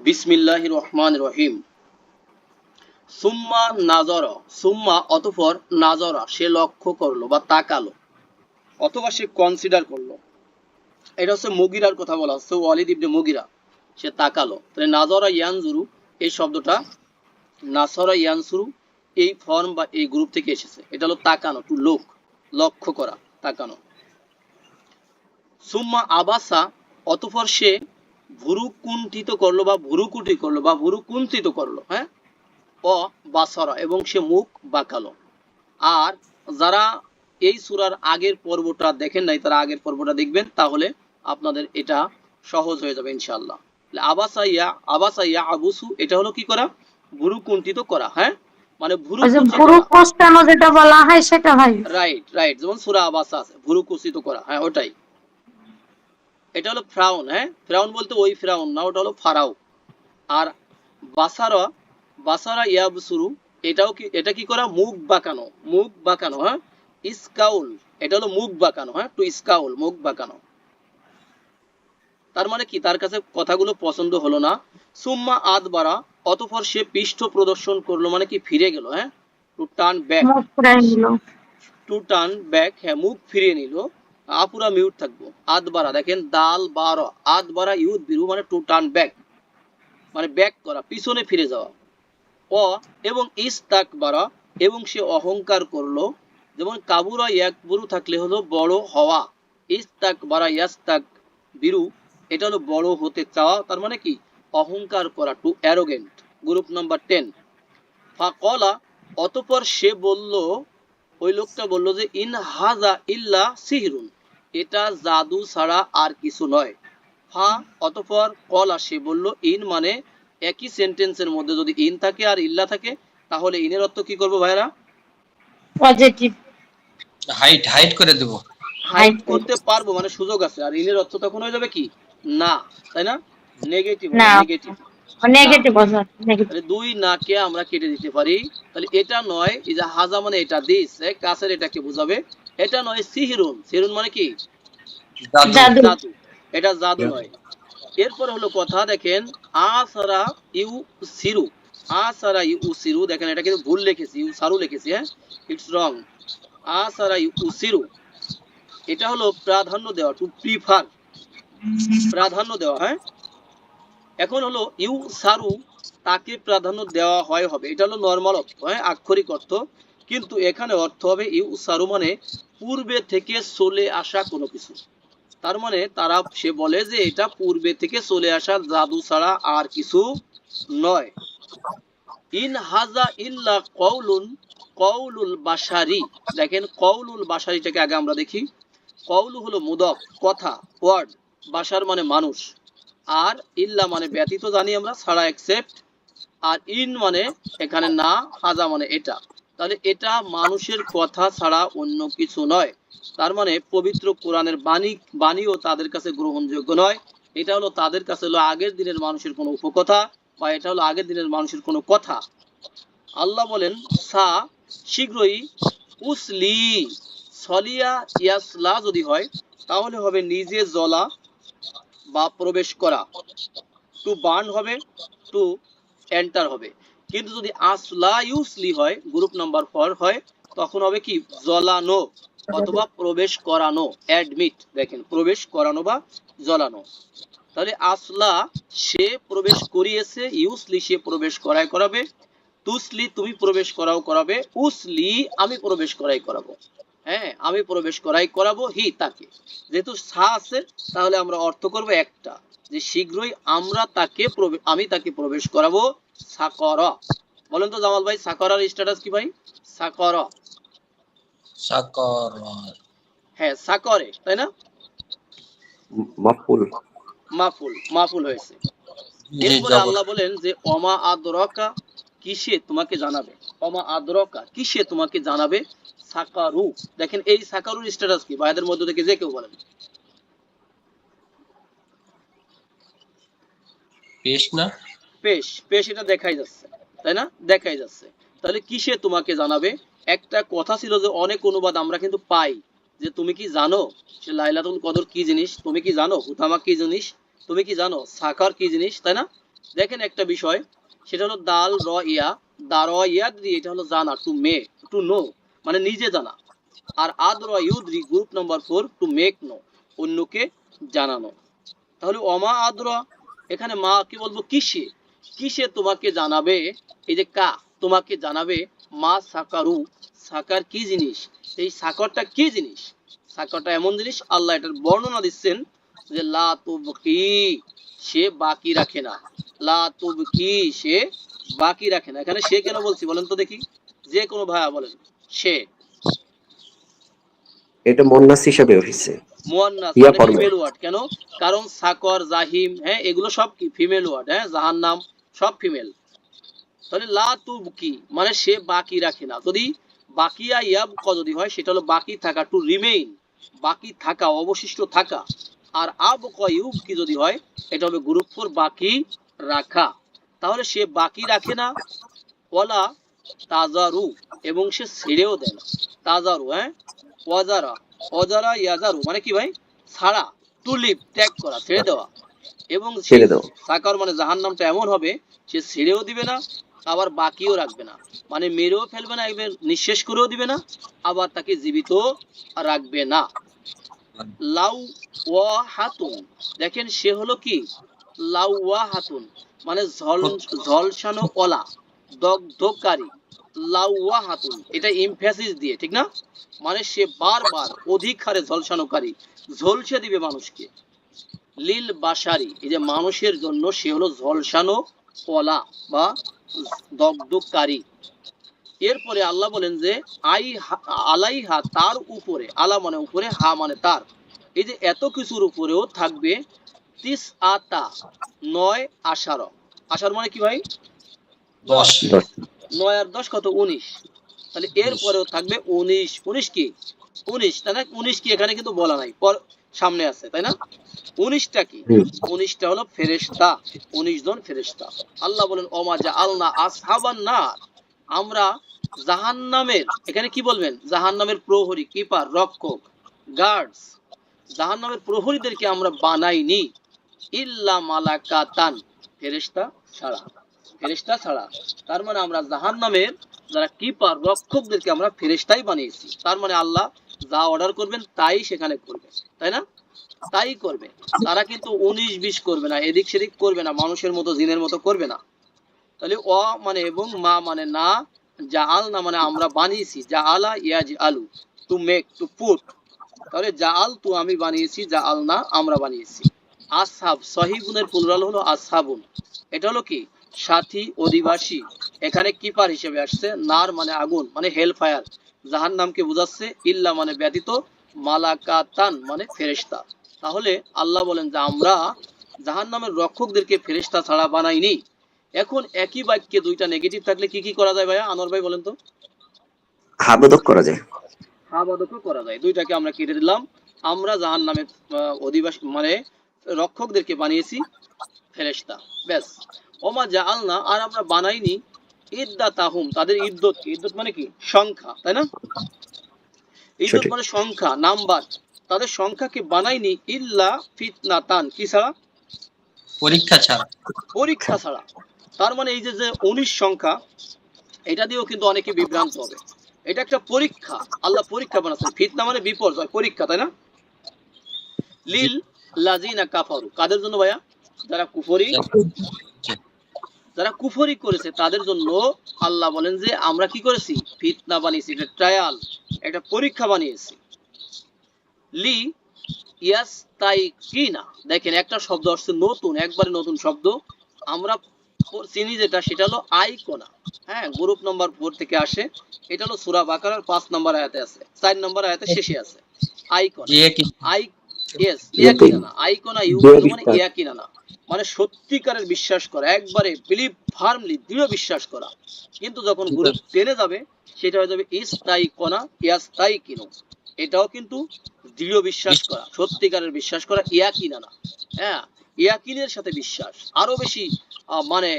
বিসমিল্লাহ রহমান রহিম। সুম্মা নাজর, সুম্মা অতঃপর নাজরা, সে লক্ষ্য করল বা তাকালো, অথবা সে কনসিডার করল। এটা হচ্ছে মুগিরার কথা বলা হচ্ছে, ওয়ালিদ ইবনে মুগিরা। সে তাকালো, তাহলে নাজরা ইয়ানজুরু, এই শব্দটা নাসরা ইয়ানসুরু এই ফর্ম বা এই গ্রুপ থেকে এসেছে। এটা হলো তাকানো টু লোক লক্ষ্য করা, তাকানো। সুম্মা আবাসা, অতঃপর সে ভুরু কুণ্ঠিত করল বা ভুরু কুটি করল বা ভুরু কুণ্ঠিত করল হ্যাঁ? অ বাসরা এবং সে মুখ বাঁকালো। আর যারা এই সুরার আগের পর্বটা দেখেন নাই তারা আগের পর্বটা দেখবেন তাহলে আপনাদের এটা সহজ হয়ে যাবে ইনশাআল্লাহ। তাহলে আবাসা ইয়া আবাসা এটা হলো কি করা? ভুরু কুণ্ঠিত করা হ্যাঁ? মানে ভুরু ভুরু করা। যেটা বলা হয় সেটা ভাই রাইট রাইট যেমন সুরা আবাসা আছে ভুরু কুচিত করা হ্যাঁ ওটাই। এটা হলো ফ্রাউন হ্যাঁ? ফ্রাউন বলতে ওই ফ্রাউন না ওটা হলো ফারাও। আর বাসারা বাসারা ইয়াবসুরু এটাও কি এটা কি করা? মুখ বাঁকানো মুখ বাঁকানো হ্যাঁ? ইসকাউল এটা হলো মুখ বাঁকানো হ্যাঁ? টু ইসকাউল মুখ বাঁকানো। তার মানে কি? তার কাছে কথাগুলো পছন্দ হলো না। সুম্মা আদবারা অতঃপর সে পৃষ্ঠ প্রদর্শন করল মানে কি ফিরে গেল হ্যাঁ? To turn back to turn back হ্যাঁ মুখ ফিরিয়ে নিল। আপুরা মিউট থাকব। আদবারা, দেখেন দাল বারো, আদবারা ইউথ বিরু মানে টু টার্ন ব্যাক মানে ব্যাক করা, পিছনে ফিরে যাওয়া। অ এবং ইস্তাক বারা, এবং সে অহংকার করল, যেমন কাবুরা ইয়াকবুরু থাকলে হলো বড় হওয়া। ইস্তাক বারা ইয়াস্তাক বিরু, এটা হলো বড় হতে চাওয়া, তার মানে কি? অহংকার করা to arrogant group number ten ফাকলা, অতপর সে বলল, ওই লোকটা বলল যে, ইন হাজা ইল্লা সিহরুন। এটা জাদু ছাড়া আর কিছু নয়। ফা অতপর কলা সে বলল ইন মানে একই সেন্টেন্সের মধ্যে যদি ইন থাকে আর ইল্লা থাকে তাহলে ইনের অর্থ কি করব ভাইরা? পজিটিভ হাইট হাইট করে দেবো। হাইড করতে পারব মানে সুযোগ আছে। আর ইনের অর্থ তখন হয়ে যাবে কি? না তাই না? নেগেটিভ নেগেটিভ দুই নাকে আমরা কেটে দিতে পারি। তাহলে এটা নয় এই যে হাজা মানে এটা দিস এ, কাছের এটাকে বোঝাবে। এটা নয় সিহিরুন। সিহিরুন মানে কি? জাদু। জাদু। এটা জাদু নয়। এরপর হলো কথা দেখেন আসারা ইউ সিরু আসারা ইউ সিরু দেখেন এটা কিন্তু ভুল লিখেছি ইউ সারু লিখেছি হ্যাঁ? ইটস রং আসারা ইউ সিরু এটা হলো প্রাধান্য দেওয়া টু প্রিফার প্রাধান্য দেওয়া হ্যাঁ? এখন হলো ইউ সারু তাকে প্রাধান্য দেওয়া হয় হবে। এটা হলো নর্মাল অর্থ হ্যাঁ? আক্ষরিক অর্থ। কিন্তু এখানে অর্থ হবে ইউ সারু মানে পূর্বে থেকে চলে আসা কোনো কিছু। তার মানে তারা, সে বলে যে এটা পূর্বে থেকে চলে আসা জাদু ছাড়া আর কিছু নয়। ইন হাজা ইল্লা কৌলুন কৌলুল বাসারি দেখেন কৌলুল বাসারিটাকে আগে আমরা দেখি। কৌলু হলো মুদক, কথা ওয়ার্ড বাসার মানে মানুষ। আর ইল্লা মানে ব্যতীত জানি আমরা, ছাড়া একসেপ্ট আর ইন মানে এখানে না, হাজা মানে এটা। তাহলে এটা মানুষের কথা ছাড়া অন্য কিছু নয়। তার মানে পবিত্র কোরআনের বাণী, বাণীও তাদের কাছে গ্রহণযোগ্য নয়। এটা হলো তাদের কাছে হলো আগের দিনের মানুষের কোনো উপকথা বা এটা হলো আগের দিনের মানুষের কোনো কথা। আল্লাহ বলেন, সা, শীঘ্রই উসলি, সলিয়া ইয়াসলা যদি হয়, তাহলে হবে নিজে জ্বলা বা প্রবেশ করা। টু বার্ন হবে, টু এন্টার হবে। কিন্তু যদি আসলা ইউসলি হয় গ্রুপ নাম্বার ফর হয়, তখন হবে কি? জ্বলানো অথবা প্রবেশ করানো অ্যাডমিট দেখেন, প্রবেশ করানো বা জ্বলানো। তাহলে আসলা সে প্রবেশ করিয়েছে, ইউসলি সে প্রবেশ করায় করাবে, তুসলি তুমি প্রবেশ করাও করাবে, উসলি আমি প্রবেশ করাই করাবো। হ্যাঁ আমি প্রবেশ করাই করাবো হি, তাকে। যেহেতু সা আছে, তাহলে আমরা অর্থ করব একটা। যে শীঘ্রই আমরা তাকে আমি তাকে প্রবেশ করাবো সাকর। বলেন তো জামাল ভাই সাকরার স্ট্যাটাস কি ভাই? সাকর। সাকর। হ্যাঁ সাকরে তাই না? মাফুল। মাফুল মাফুল হয়েছে। এরপরে আল্লাহ বলেন যে অমা আদরকা কিসে তোমাকে জানাবে? অমা আদরকা কিসে তোমাকে জানাবে? সাকারু। দেখেন এই সাকারুর স্ট্যাটাস কি? ভাইদের মধ্যে থেকে যে কেউ বলেন। পেশ না? পেশ পেশ এটা দেখাই যাচ্ছে, তাই না? দেখাই যাচ্ছে। তাহলে কিসে তোমাকে জানাবে? একটা কথা ছিল যে অনেক অনুবাদ আমরা কিন্তু পাই। যে তুমি কি জানো সে লাইলাতুল কদর কি জিনিস? তুমি কি জানো হুতামা কি জিনিস? তুমি কি জানো সাকার কি জিনিস? তাই না? দেখেন একটা বিষয়, সেটা হলো দাল, র, ইয়া। দা র ইয়া দিয়ে এটা হলো জানা টু মে টু নো মানে নিজে জানা। আর আদ, র ইউদ্রি group number four to make know অন্যকে জানানো। তাহলে অমা আদ্র এখানে মা কি বলব কিসে? কিসে তোমাকে জানাবে? এই যে কা তোমাকে জানাবে মা সাকারু। সাকার কি জিনিস? এই সাকরটা কি জিনিস? সাকরটা এমন জিনিস আল্লাহ এটার বর্ণনা দিচ্ছেন যে লা তুবকি সে বাকি রাখে না। লা তুবকি সে বাকি রাখে না। এখানে সে কেন বলছি বলেন তো দেখি। যে কোনো ভাইয়া বলেন। সে। এটা মন্নাস হিসাবে হয়েছে। মুয়ান্নাস মানে ফিমেল ওয়ার্ড কেন? কারণ সাকর জাহিম হ্যাঁ এগুলো সব কি? ফিমেল ওয়ার্ড হ্যাঁ জাহান্নাম। সব ফিমেল তাহলে লা তুবকি মানে সে বাকি রাখে না। যদি বাকিয়া ইয়াবক যদি হয় সেটা হলো বাকি থাকা টু রিমেইন বাকি থাকা অবশিষ্ট থাকা। আর আব ইউব কি যদি হয় এটা হবে গ্রুপ ফোর বাকি রাখা। তাহলে সে বাকি রাখে না ওয়ালা তাজারু এবং সে ছেড়েও দেয় না। তাজারু হ্যাঁ? ওয়াজারা অজারা ইয়াজারু মানে কি ভাই? ছাড়া টু লিভ ত্যাগ করা ছেড়ে দেওয়া। এবং ছেড়ে দেওয়া। সাকার মানে জাহান্নামটা এমন হবে সে ছেড়েও দিবে না, আবার বাকিও রাখবে না। মানে মেরেও ফেলবে না, একবার নিঃশেষ করেও দিবে না, আবার তাকে জীবিত রাখবে না। লাউ ওয়া হাতুন দেখেন সে হলো কি? লাউ ওয়া হাতুন মানে ঝল ঝলসানো ওলা দগ্ধকারী। লাউ ওয়া হাতুন এটা ইমফ্যাসিস দিয়ে, ঠিক না? মানে সে বারবার অধিক হারে ঝলসানোকারী। ঝলসে দিবে মানুষকে। লিল বাসারি এই যে মানুষের জন্য সে হলো ঝলসানো কলা বা দগ্ধকারী। এরপরে আল্লাহ বলেন যে আই হা- আলাইহা তার উপরে। আলা মানে উপরে হা মানে তার। এই যে এত কিছুর উপরেও থাকবে তিস আতা নয় আষাঢ় আষাঢ় মানে কি ভাই? দশ। নয় আর দশ কত? উনিশ। তাহলে এরপরেও থাকবে উনিশ। উনিশ কি? উনিশ তাই না? উনিশ কি এখানে কিন্তু বলা নাই পর সামনে আছে তাই না? উনিশটা কি? উনিশটা হলো ফেরেশতা উনিশ জন ফেরেশতা। আল্লাহ বলেন ওমা যা আলনা আসহাবান না আমরা জাহান্নামের এখানে কি বলবেন? জাহান্নামের প্রহরী কিপার রক্ষক গার্ডস জাহান্নামের প্রহরীদেরকে আমরা বানাইনি। ইল্লা মালাকাতান ফেরেশতা ছাড়া। ফেরেশতা ছাড়া। তার মানে আমরা জাহান্নামের যারা কিপার রক্ষকদেরকে আমরা ফেরেশতাই বানিয়েছি। তার মানে আল্লাহ যা অর্ডার করবেন, তাই সেখানে করবে। তাই না? তাই করবে। তারা কিন্তু উনিশ বিশ করবে না, এদিক সেদিক করবে না, মানুষের মতো, জিনের মতো করবে না। তাহলে অ মানে এবং মা মানে না, যা আল না মানে আমরা বানিয়েছি। যা আলা ইয়াজ আলু টু মেক টু পুট তাহলে যা আল তু আমি বানিয়েছি, যা আল না, আমরা বানিয়েছি। আসহাব সহিবুনের প্লুরাল হলো আসহাবুন এটা হলো কি? সাথী অধিবাসী। এখানে কিপার হিসেবে আসছে নার মানে আগুন মানে হেল ফায়ার জাহান নামকে বোঝাচ্ছে ইল্লা মানে ব্যতীত মালাকাতান মানে ফেরেশতা। তাহলে আল্লাহ বলেন যে আমরা জাহান নামের রক্ষকদেরকে ফেরেশতা ছাড়া বানাইনি। এখন একই বাক্যে দুইটা নেগেটিভ থাকলে কি কি করা যায় ভাইয়া? আনোয়ার ভাই বলেন তো। হাবদক করা যায়। হাবাদকও করা যায়। দুইটাকে আমরা কেটে দিলাম। আমরা জাহান নামের অধিবাসী মানে রক্ষকদেরকে বানিয়েছি ফেরেশতা। ব্যাস। ওমা জাআলনা আর আমরা বানাইনি ইদ্দা তাহুম তাদের ইদ্দত। কি ইদ্দত মানে কি? সংখ্যা তাই না? ইদ্দত সঠিক। মানে সংখ্যা নাম্বার। তাদের সংখ্যাকে বানাইনি? ইল্লা ফিতনাতান কি ছাড়া? পরীক্ষা ছাড়া। পরীক্ষা ছাড়া। তার মানে এই যে যে উনিশ সংখ্যা এটা দিয়েও কিন্তু অনেকে বিভ্রান্ত হবে। এটা একটা পরীক্ষা। আল্লাহ পরীক্ষা বানাচ্ছেন। ফিতনা মানে বিপর্যয় পরীক্ষা তাই না? লিল লাজিনা কাফারু। কাদের জন্য ভাইয়া? যারা কুফরি যারা কুফরি করেছে তাদের জন্য আল্লাহ বলেন যে আমরা কি করেছি? ফিতনা বানিয়েছি এটা ট্রায়াল একটা পরীক্ষা বানিয়েছি। লি ইয়াস তাই কি না দেখেন একটা শব্দ আসছে নতুন একবারে নতুন শব্দ। আমরা চিনি যেটা সেটা হলো আইকোনা। হ্যাঁ গ্রুপ নাম্বার ফোর থেকে আসে। এটা হলো সুরা বাকারার পাঁচ নাম্বার আয়াতে আছে চার নাম্বার আয়াতে শেষে আছে। আইকন। আই ইয়েস ইয়াকিন। আইকোনা ইউ মানে বিশ্বাস। ইয়াকিনানা মানে সত্যিকারের বিশ্বাস করা একবারে বিলিভ ফার্মলি দৃঢ় বিশ্বাস করা। কিন্তু যখন গ্রুপ টেনে যাবে সেটা হয়ে যাবে ইস তাই কনা ইয়াস তাই কিনো। এটাও কিন্তু দৃঢ় বিশ্বাস করা সত্যিকারের বিশ্বাস করা ইয়াকিনানা হ্যাঁ ইয়াকিনের সাথে বিশ্বাস। আরও বেশি মানে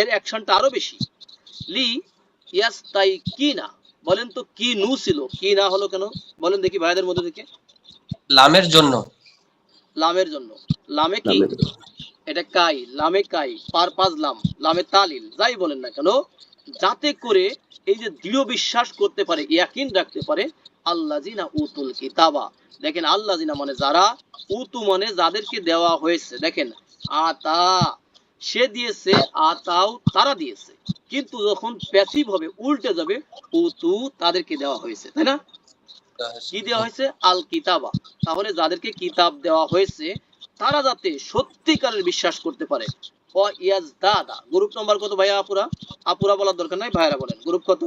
এর অ্যাকশনটা আরও বেশি। লি ইয়াস তাই কি না বলেন তো কি নু ছিল? কি না হলো কেন? বলেন দেখি ভাইদের মধ্যে থেকে। লামের জন্য। লামের জন্য। লামে কি? এটা কাই? লামে কাই? পারপাজ লাম। লামে তালিল। যাই বলেন না কেন যাতে করে এই যে দৃঢ় বিশ্বাস করতে পারে ইয়াকিন রাখতে পারে আল্লাহ জিনা উতুল কিতাবা। দেখেন আল্লাহ জিনা মানে যারা উতু মানে যাদেরকে দেওয়া হয়েছে। দেখেন আতা। সে দিয়েছে আতাও তারা দিয়েছে। কিন্তু যখন প্যাসিভ হবে উল্টে যাবে উতু তাদেরকে দেওয়া হয়েছে। তাই না? কি দেওয়া হয়েছে? আল কিতাবা। তাহলে যাদেরকে কিতাব দেওয়া হয়েছে তারা যাতে সত্যিকারের বিশ্বাস করতে পারে। ইয়াজ দাদা। গ্রুপ নম্বর কত ভাইয়া আপুরা? আপুরা বলার দরকার নাই ভাইয়ারা বলেন। গ্রুপ কত?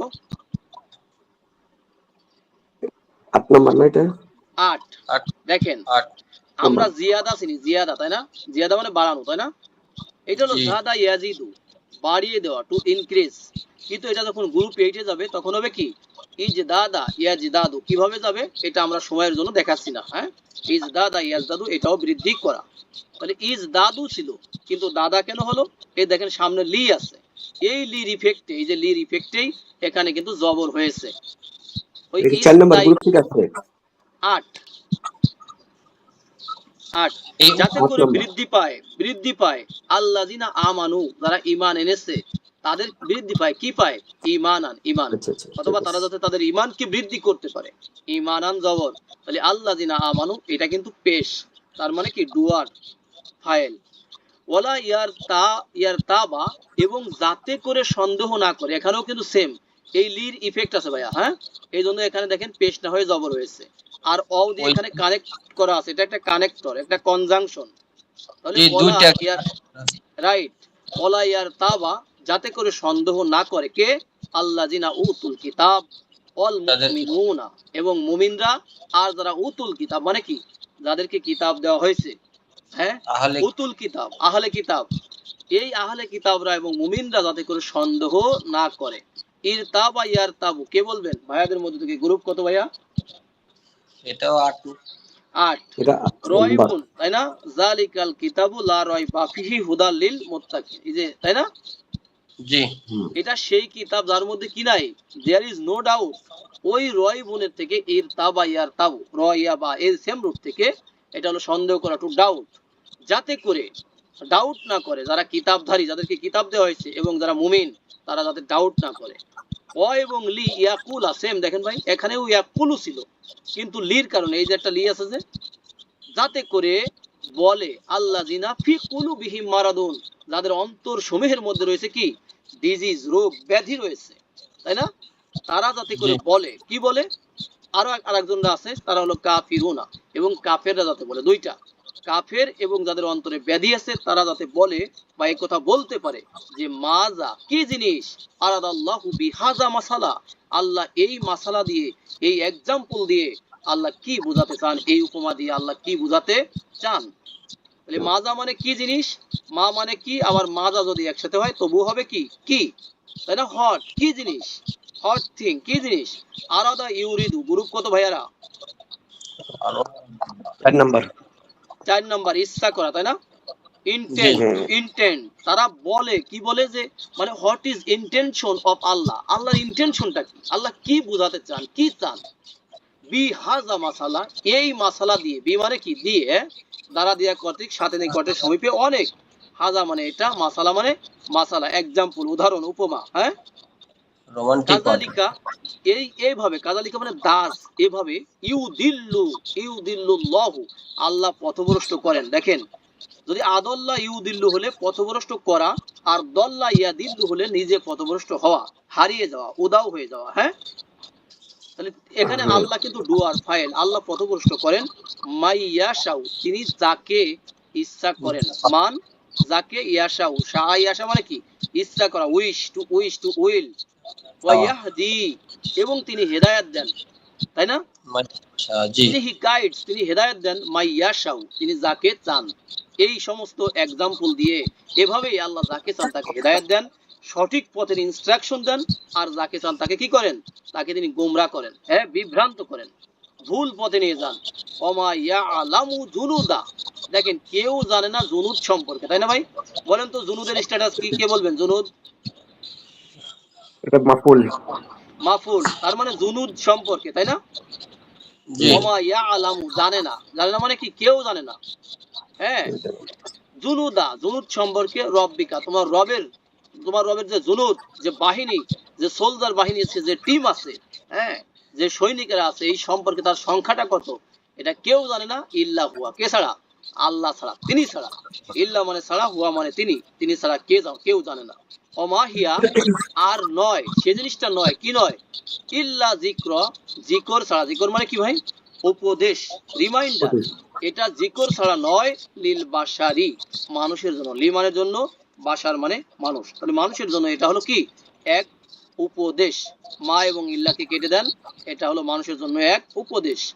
আট নম্বর না এটা? আট। আট। দেখেন আমরা জিয়াদা চিনি জিয়াদা তাই না? জিয়াদা মানে বাড়ানো তাই না? এটা হলো জি। জাদা ইয়াজিদু বাড়িয়ে দেওয়া টু ইনক্রিজ কিন্তু এটা যখন গ্রুপ এইটে যাবে তখন হবে কি? ইজ দাদা ইয়াজ দাদু কীভাবে যাবে? এটা আমরা সময়ের জন্য দেখাচ্ছি না হ্যাঁ? ইজ দাদা ইয়াজ দাদু এটাও বৃদ্ধি করা। তাহলে ইজ দাদু ছিল কিন্তু দাদা কেন হলো? এই দেখেন সামনে লি আছে। এই লির ইফেক্টে এই যে লির ইফেক্টেই এখানে কিন্তু জবর হয়েছে। ওই চার নম্বর গ্রুপ ঠিক আছে। আট। আট। এই যাতে করে বৃদ্ধি পায় বৃদ্ধি পায় আল্লাহ জিনা আমানু যারা ইমান এনেছে তাদের বৃদ্ধি পায়? কি পায়? ইমানান ইমান আচ্ছা আচ্ছা অথবা তারা যাতে তাদের ইমানকে বৃদ্ধি করতে পারে। ইমানান জবর। তাহলে আল্লাহ জিনা আমানু এটা কিন্তু পেশ। তার মানে কি? ডুয়ার ফাইল ওলা ইয়ার তা ইয়ার তাবা এবং যাতে করে সন্দেহ না করে। এখানেও কিন্তু সেম এই লির ইফেক্ট আছে ভাইয়া হ্যাঁ? এই জন্য এখানে দেখেন পেশ না হয়ে জবর হয়েছে। আর অ দিয়ে এখানে কানেক্ট করা আছে। এটা একটা কানেক্টর একটা কনজাংশন তাহলে ওলা ইয়ার রাইট ওলা ইয়ার তাবা যাতে করে সন্দেহ না করে কে? আল্লাহ জিনা উতুল কিতাব অল মুমিনুনা। এবং মুমিনরা আর যারা উতুল কিতাব মানে কি? যাদেরকে কিতাব দেওয়া হয়েছে। হ্যাঁ? উতুল কিতাব আহলে কিতাব। এই আহলে কিতাবরা এবং মুমিনরা যাতে করে সন্দেহ না করে। ইর তাবা ইয়ার তাবু কে বলবেন? ভাইয়াদের মধ্যে থেকে গ্রুপ কত ভাইয়া? এটাও আট। আট। রয়বুন তাই না? জালিকাল কিতাবু লা রয়বা ফিহি হুদাল লিল মুত্তাকিন। এই যে তাই না? জি। এটা সেই কিতাব যার মধ্যে কি নাই? দেয়ার ইজ নো ডাউট ওই রয় বোনের থেকে এর তাবা ইয়ার তাবু রয়া বা এর সেম রূপ থেকে এটা হলো সন্দেহ করা টু ডাউট যাতে করে ডাউট না করে যারা কিতাবধারী যাদেরকে কিতাব দেওয়া হয়েছে এবং যারা মুমিন তারা যাতে ডাউট না করে। অ এবং লি ইয়াকুলা সেম দেখেন ভাই এখানেও ইয়াকুলু ছিল। কিন্তু লির কারণে এই যে একটা লি আছে যে যাতে করে বলে আল্লাহ জিনা ফি কুলু বিহিম মারাদুন। যাদের অন্তর সমূহের মধ্যে রয়েছে কি? ডিজিজ রোগ ব্যাধি রয়েছে। তাই না? তারা যাতে করে বলে কি বলে? আরও আরেকজনরা আছে তারা হলো কাফিরুনা এবং কাফেররা যাতে বলে। দুইটা। কাফের এবং যাদের অন্তরে ব্যাধি আছে তারা যাতে বলে বা এই কথা বলতে পারে যে মাজা কি জিনিস? আরাদ আল্লাহু বিহাজা মাসালা। আল্লাহ এই মাসালা দিয়ে এই এক্সাম্পল দিয়ে আল্লাহ কি বোঝাতে চান? এই উপমা দিয়ে আল্লাহ কি বোঝাতে চান? তাহলে মাজা মানে কি জিনিস? মা মানে কি? আবার মাজা যদি একসাথে হয় তবু হবে কি? কি? তাই না? হট। কি জিনিস? Hot thing. কি জিনিস? আলাদা ইউরিদু। গ্রুপ কত ভাইয়ারা? চার নম্বর। চার নাম্বার। ইচ্ছা করা তাই না। ইন্টেন্ট তারা বলে কি বলে যে মানে what is intention of Allah আল্লাহর ইন্টেনশনটা কি? আল্লাহ কি বোঝাতে চান? কি চান? বি হাজা মাসালা এই মাসালা দিয়ে বি মানে কি দিয়ে দ্বারা দিয়া কর্তৃক সাথে নিকটের সমীপে অনেক হাজা মানে এটা মাসালা মানে মাসালা এক্সাম্পল উদাহরণ উপমা হ্যাঁ? কাজালিকা এই এইভাবে কাজালিকা মানে দাস এভাবে ইউ দিল্লু ইউ দিল্লু লহু আল্লাহ পথভ্রষ্ট করেন। দেখেন যদি আদল্লা ইউ দিল্লু হলে পথভ্রষ্ট করা আর দল্লা ইয়া দিল্লু হলে নিজে পথভ্রষ্ট হওয়া হারিয়ে যাওয়া উদাও হয়ে যাওয়া হ্যাঁ? তাহলে এখানে আল্লাহ। কিন্তু ডুয়ার ফাইল। আল্লাহ পথভ্রষ্ট করেন মাইয়াশাউ তিনি যাকে ইচ্ছা করেন। মান যাকে ইয়াশাউ। শাহ ইয়াশা মানে কি? ইচ্ছা করা wish to wish to will. ওয়াহদি এবং তিনি হেদায়েত দেন। তাই না? তিনি হি গাইডস তিনি হেদায়েত দেন মাইয়াশাউ তিনি যাকে চান। এই সমস্ত এক্সাম্পল দিয়ে এভাবেই আল্লাহ যাকে চান তাকে হেদায়েত দেন। সঠিক পথের ইনস্ট্রাকশন দেন আর যাকে চান তাকে কি করেন? তাকে তিনি গোমরা করেন হ্যাঁ বিভ্রান্ত করেন। ভুল পথে নিয়ে যান। অমা ইয়ালামু জুনুদা। দেখেন কেউ জানে না জুনুদ সম্পর্কে তাই না ভাই? বলেন তো জুনুদের স্ট্যাটাস কি কে বলবেন? জুনুদ? এটা মাফুল। মাফুল তার মানে জুনুদ সম্পর্কে তাই না? জি। ওমা ইয়ালামু জানে না। জানে না মানে কি? কেউ জানে না। হ্যাঁ জুনুদা জুনুদ সম্পর্কে রব্বিকা তোমার রবের তোমার রবের যে জুনুদ যে বাহিনী যে সোলজার বাহিনী আছে যে টিম আছে হ্যাঁ যে সৈনিকেরা আছে এই সম্পর্কে তার সংখ্যাটা কত? এটা কেউ জানে না। ইল্লা হুয়া। কে ছাড়া? আল্লাহ ছাড়া। তিনি ছাড়া। ইল্লা মানে ছাড়া হুয়া মানে তিনি। তিনি ছাড়া কে যাও কেউ জানে না। অমাহিয়া আর নয়। সে জিনিসটা নয়। কি নয়? ইল্লা জিক্র জিকর ছাড়া। জিকর মানে কি ভাই? উপদেশ রিমাইন্ডার এটা জিকর ছাড়া নয় লিল বাসারি মানুষের জন্য লিমানের জন্য বাসার মানে মানুষ। তাহলে মানুষের জন্য এটা হলো কি? এক উপদেশ। মা এবং ইল্লাকে কেটে দেন, এটা হলো মানুষের জন্য এক উপদেশ।